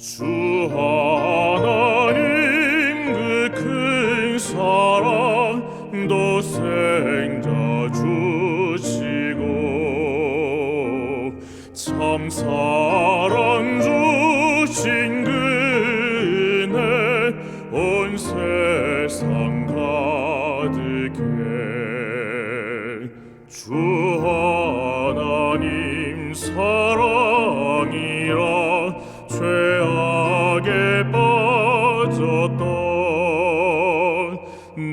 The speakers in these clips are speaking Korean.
주 하나님 그 큰 사랑 도생자 주시고 참 사랑 주신 그 은혜 온 세상 가득해. 주 하나님 사랑이라 죄악에 빠졌던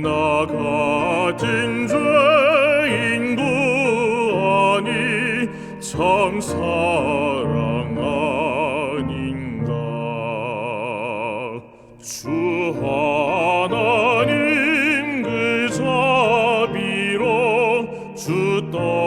나 같은 죄인 구하니 참 사랑 아닌가. 주 하나님 그 자비로 주 떠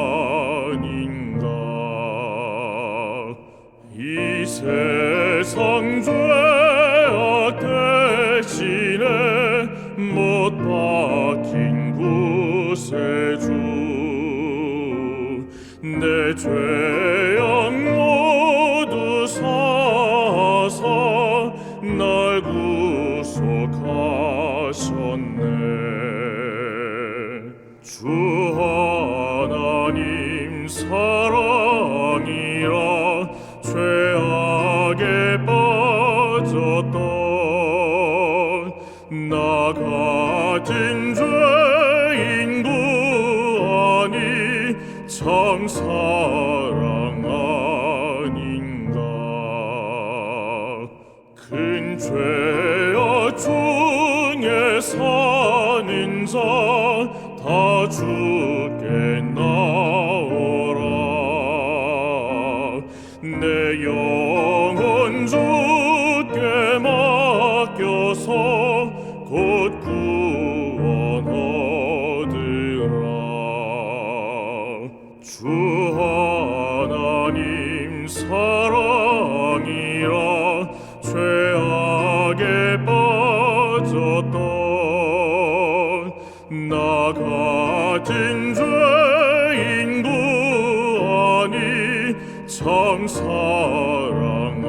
세상 죄악 대신에 못 박힌 구세주. 내 죄악 모두 사사 날 구속하셨네. 주 하나님 사랑이라 죄 악에 빠졌던 나 같은 죄인 구하니 참 사랑 아닌가. 큰 죄악 중에 사는 자다 주께 나오라. 내 영 곧 구원 얻으라. 주 하나님 사랑이라. 죄악에 빠졌던 나 같은 죄인 구하니 참 사랑